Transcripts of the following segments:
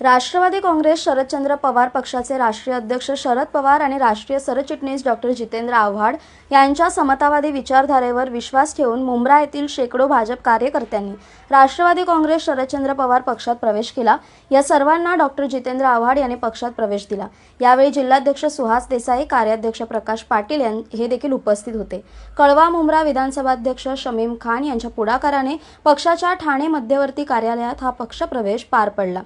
राष्ट्रवादी काँग्रेस शरदचंद्र पवार पक्षाचे राष्ट्रीय अध्यक्ष शरद पवार आणि राष्ट्रीय सरचिटणीस डॉक्टर जितेंद्र आव्हाड यांच्या समतावादी विचारधारेवर विश्वास ठेवून मुंब्रा येथील शेकडो भाजप कार्यकर्त्यांनी राष्ट्रवादी काँग्रेस शरदचंद्र पवार पक्षात प्रवेश केला. या सर्वांना डॉक्टर जितेंद्र आव्हाड यांनी पक्षात प्रवेश दिला. यावेळी जिल्हाध्यक्ष सुहास देसाई कार्याध्यक्ष प्रकाश पाटील हे देखील उपस्थित होते. कळवा मुंब्रा विधानसभाध्यक्ष शमीम खान यांच्या पुढाकाराने पक्षाच्या ठाणे मध्यवर्ती कार्यालयात हा पक्षप्रवेश पार पडला.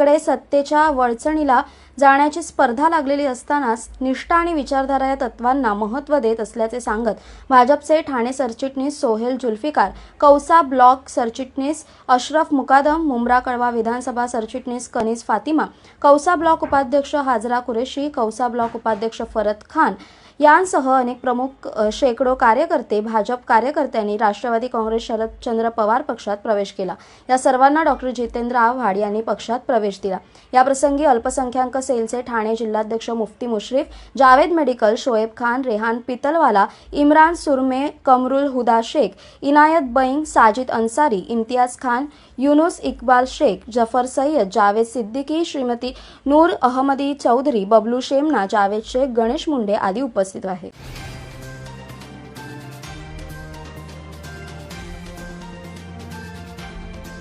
एकीकडे सत्तेच्या वळचणीला जाण्याची स्पर्धा लागलेली असतानाच निष्ठा आणि विचारधारा या तत्वांना महत्त्व देत असल्याचे सांगत भाजपचे ठाणे सरचिटणीस सोहेल जुल्फिकार कौसा ब्लॉक सरचिटणीस अशरफ मुकादम मुंब्रा कळवा विधानसभा सरचिटणीस कनीज फातिमा कौसा ब्लॉक उपाध्यक्ष हाजरा कुरेशी कौसा ब्लॉक उपाध्यक्ष फरत खान यांसह अनेक प्रमुख शेकडो कार्यकर्ते भाजप कार्यकर्त्यांनी राष्ट्रवादी काँग्रेस शरदचंद्र पवार पक्षात प्रवेश केला. या सर्वांना डॉक्टर जितेंद्र आव्हाड यांनी पक्षात प्रवेश दिला. याप्रसंगी अल्पसंख्याक सेलचे ठाणे जिल्हाध्यक्ष मुफ्ती मुश्रीफ जावेद मेडिकल शोएब खान रेहान पितलवाला इम्रान सुरमे कमरुल हुदा शेख इनायत बैंग साजिद अन्सारी इम्तियाज खान युनुस इक्बाल शेख जफर सय्यद जावेद सिद्दीकी श्रीमती नूर अहमदी चौधरी बबलू शेमना जावेद शेख गणेश मुंडे आदी उपस्थित आहेत